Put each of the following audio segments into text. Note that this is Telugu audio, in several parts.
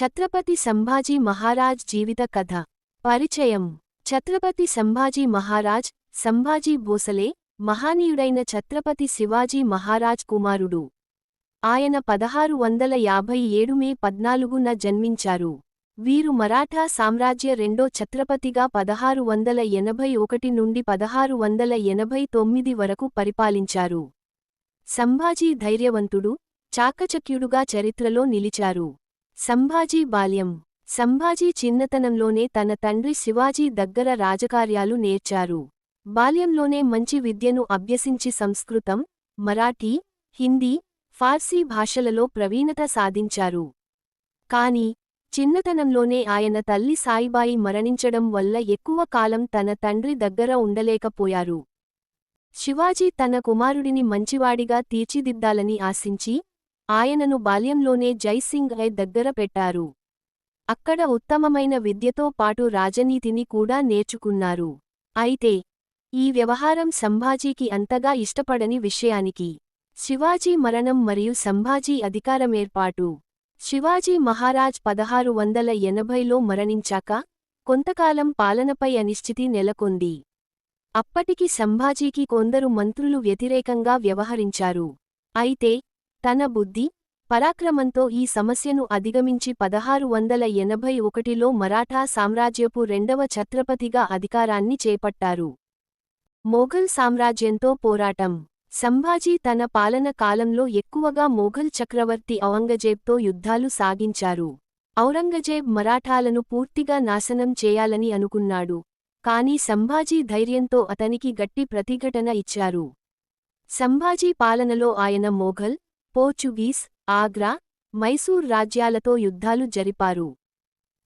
ఛత్రపతి సంభాజీ మహారాజ్ జీవిత కథ. పరిచయం. ఛత్రపతి సంభాజీ మహారాజ్ సంభాజీ భోసలే మహానీయుడైన ఛత్రపతి శివాజీ మహారాజ్ కుమారుడు. ఆయన పదహారు వందల యాభై ఏడు మే పద్నాలుగున జన్మించారు. వీరు మరాఠా సామ్రాజ్య రెండో ఛత్రపతిగా పదహారు వందల ఎనభై ఒకటి నుండి పదహారు వందల ఎనభై తొమ్మిది వరకు పరిపాలించారు. సంభాజీ ధైర్యవంతుడు చాకచక్యుడుగా చరిత్రలో నిలిచారు. సంభాజీ బాల్యం. సంభాజీ చిన్నతనంలోనే తన తండ్రి శివాజీ దగ్గర రాజకార్యాలు నేర్చారు. బాల్యంలోనే మంచి విద్యను అభ్యసించి సంస్కృతం మరాఠీ హిందీ ఫార్సీ భాషలలో ప్రవీణత సాధించారు. కాని చిన్నతనంలోనే ఆయన తల్లి సాయిబాయి మరణించడం వల్ల ఎక్కువ కాలం తన తండ్రి దగ్గర ఉండలేకపోయారు. శివాజీ తన కుమారుడిని మంచివాడిగా తీర్చిదిద్దాలని ఆశించి ఆయనను బాల్యంలోనే జైసింగ్ ఐ దగ్గర పెట్టారు. అక్కడ ఉత్తమమైన విద్యతో పాటు రాజనీతిని కూడా నేర్చుకున్నారు. అయితే ఈ వ్యవహారం సంభాజీకి అంతగా ఇష్టపడని విషయానికి శివాజీ మరణం మరియు సంభాజీ అధికారమేర్పాటు. శివాజీ మహారాజ్ పదహారు వందల ఎనభైలో మరణించాక కొంతకాలం పాలనపై అనిశ్చితి నెలకొంది. అప్పటికి సంభాజీకి కొందరు మంత్రులు వ్యతిరేకంగా వ్యవహరించారు. అయితే తన బుద్ధి పరాక్రమంతో ఈ సమస్యను అధిగమించి పదహారు వందల ఎనభై ఒకటిలో మరాఠా సామ్రాజ్యపు రెండవ ఛత్రపతిగా అధికారాన్ని చేపట్టారు. మొఘల్ సామ్రాజ్యంతో పోరాటం. సంభాజీ తన పాలన కాలంలో ఎక్కువగా మొఘల్ చక్రవర్తి ఔరంగజేబ్తో యుద్ధాలు సాగించారు. ఔరంగజేబ్ మరాఠాలను పూర్తిగా నాశనం చేయాలని అనుకున్నాడు. కాని సంభాజీ ధైర్యంతో అతనికి గట్టి ప్రతిఘటన ఇచ్చారు. సంభాజీ పాలనలో ఆయన మొఘల్ పోర్చుగీస్ ఆగ్రా మైసూర్ రాజ్యాలతో యుద్ధాలు జరిపారు.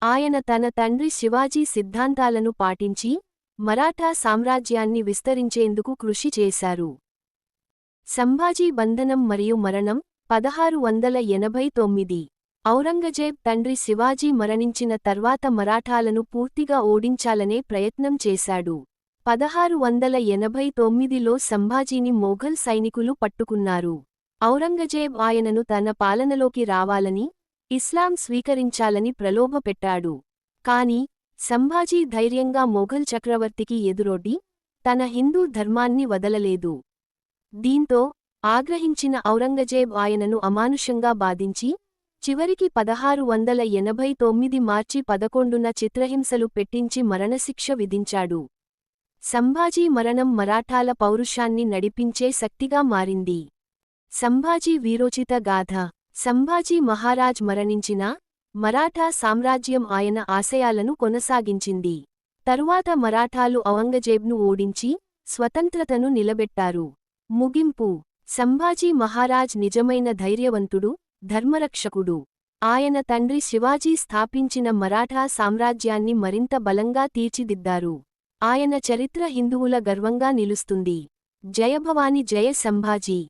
ఆయన తన తండ్రి శివాజీ సిద్ధాంతాలను పాటించి మరాఠా సామ్రాజ్యాన్ని విస్తరించేందుకు కృషి చేశారు. సంభాజీ బంధనం మరియు మరణం పదహారు వందల ఎనభై తొమ్మిది. ఔరంగజేబ్ తండ్రి శివాజీ మరణించిన తర్వాత మరాఠాలను పూర్తిగా ఓడించాలనే ప్రయత్నం చేశాడు. పదహారు వందల ఎనభై తొమ్మిదిలో సంభాజీని మొఘల్ సైనికులు పట్టుకున్నారు. ఔరంగజేబ్ ఆయనను తన పాలనలోకి రావాలని ఇస్లాం స్వీకరించాలని ప్రలోభపెట్టాడు. కాని సంభాజీ ధైర్యంగా మొఘల్ చక్రవర్తికి ఎదురొడ్డి తన హిందూ ధర్మాన్ని వదలలేదు. దీంతో ఆగ్రహించిన ఔరంగజేబ్ ఆయనను అమానుషంగా బాధించి చివరికి పదహారు వందల ఎనభై తొమ్మిది మార్చి పదకొండున చిత్రహింసలు పెట్టించి మరణశిక్ష విధించాడు. సంభాజీ మరణం మరాఠాల పౌరుషాన్ని నడిపించే శక్తిగా మారింది. సంభాజీ వీరోచిత గాథ. సంభాజీ మహారాజ్ మరణించినా మరాఠా సామ్రాజ్యం ఆయన ఆశయాలను కొనసాగించింది. తరువాత మరాఠాలు ఔరంగజేబ్ను ఓడించి స్వతంత్రతను నిలబెట్టారు. ముగింపు. సంభాజీ మహారాజ్ నిజమైన ధైర్యవంతుడు ధర్మరక్షకుడు. ఆయన తండ్రి శివాజీ స్థాపించిన మరాఠా సామ్రాజ్యాన్ని మరింత బలంగా తీర్చిదిద్దారు. ఆయన చరిత్ర హిందువుల గర్వంగా నిలుస్తుంది. జయభవాని జయ సంభాజీ.